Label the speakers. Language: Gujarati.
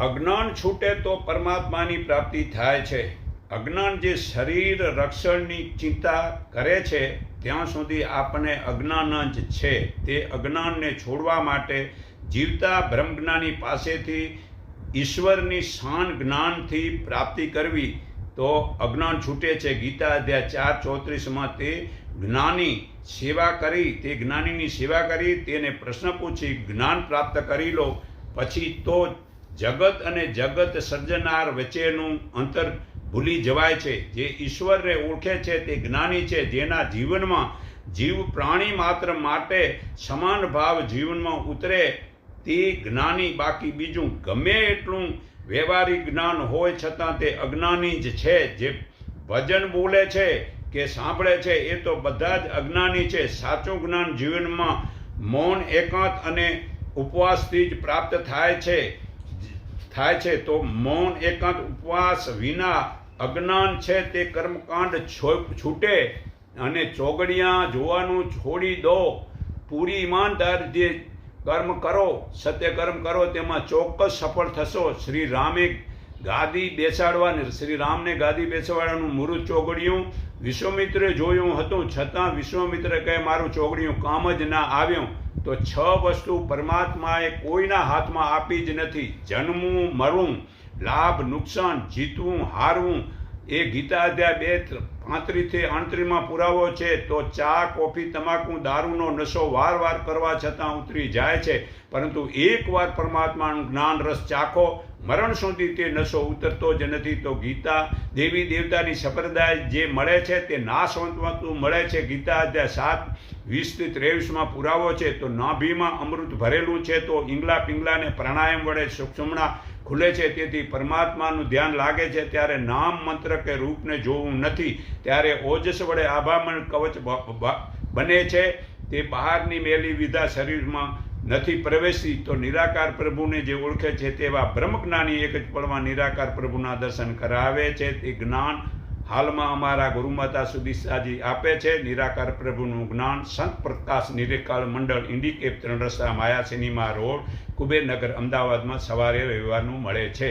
Speaker 1: અજ્ઞાન છૂટે તો પરમાત્માની પ્રાપ્તિ થાય છે. અજ્ઞાન જે શરીર રક્ષણની ચિંતા કરે છે, ત્યાં સુધી આપણને અજ્ઞાન જ છે. તે અજ્ઞાનને છોડવા માટે જીવતા બ્રહ્મજ્ઞાની પાસેથી ઈશ્વરની શાન જ્ઞાનથી પ્રાપ્તિ કરવી તો અજ્ઞાન છૂટે છે. ગીતા અધ્યાય ચાર ચોત્રીસમાં તે જ્ઞાની સેવા કરી, તે જ્ઞાનીની સેવા કરી, તેને પ્રશ્ન પૂછી, જ્ઞાન પ્રાપ્ત કરી લો, પછી તો જગત અને જગત સર્જનાર વચ્ચેનું અંતર ભૂલી જવાય છે. જે ઈશ્વરને ઓળખે છે તે જ્ઞાની છે, જેના જીવનમાં જીવ પ્રાણી માત્ર માટે સમાન ભાવ જીવનમાં ઉતરે, તે જ્ઞાની બાકી બીજું ગમે એટલું વ્યવહારિક જ્ઞાન હોય છતાં તે અજ્ઞાની જ છે. જે ભજન બોલે છે કે સાંભળે છે, એ તો બધા જ અજ્ઞાની છે. સાચું જ્ઞાન જીવનમાં મૌન, એકાંત અને ઉપવાસથી જ પ્રાપ્ત થાય છે. થાય છે, તો મૌન, એકાંત, ઉપવાસ વિના અજ્ઞાન છે તે કર્મકાંડ છૂટે અને ચોગડિયા જોવાનું છોડી દો. પૂરી ઈમાનદાર જે કર્મ કરો, સત્ય કર્મ કરો, તેમાં ચોક્કસ સફળ થશો. શ્રી રામે ગાદી બેસાડવાની શ્રી રામને ગાદી બેસાડવાનું મુરુ ચોગડિયું વિશ્વામિત્રે જોયું હતું. છતાં વિશ્વામિત્ર કહે, મારું ચોગડિયું કામ જ ના આવ્યું. તો છ વસ્તુ પરમાત્માએ કોઈના હાથમાં આપી જ નથી. જન્મવું મરવું લાભ, નુકસાન, જીતવું, હારવું. એ ગીતા અધ્યાય બે પાંત્રીથી અણત્રીમાં પુરાવો છે, તો ચા, કોફી, તમાકુ, દારૂનો નશો વાર વાર કરવા છતાં ઉતરી જાય છે. પરંતુ એકવાર પરમાત્માનું જ્ઞાન રસ ચાખો, મરણ સુધી તે નશો ઉતરતો જ નથી. તો ગીતા દેવી દેવતાની સંપ્રદાય જે મળે છે તે નાશવંતવતું મળે છે. ગીતા અધ્યાય સાત, વીસથી ત્રેવીસમાં પુરાવો છે, તો નાભીમાં અમૃત ભરેલું છે, તો ઈંગલા પિંગલાને પ્રાણાયામ વડે સુક્ષમણા ખુલે છે, તેથી પરમાત્માનું ધ્યાન લાગે છે, ત્યારે નામ મંત્ર કે રૂપને જોવું નથી, ત્યારે ઓજસ વડે આભામણ કવચ બને છે. તે બહારની મેલી વિધા શરીરમાં નથી પ્રવેશી તો નિરાકાર પ્રભુને જે ઓળખે છે, તેવા બ્રહ્મજ્ઞાની એક જ પળમાં નિરાકાર પ્રભુના દર્શન કરાવે છે. તે જ્ઞાન હાલમાં અમારા ગુરુમાતા સુધી સાજી આપે છે. નિરાકાર પ્રભુનું જ્ઞાન સંત પ્રકાશ નિરેકાળ મંડળ ઇન્ડિકેપ ત્રણ રસ્તા માયા સિનેમા રોડ કુબેરનગર અમદાવાદમાં સવારે રવિવારનું મળે છે.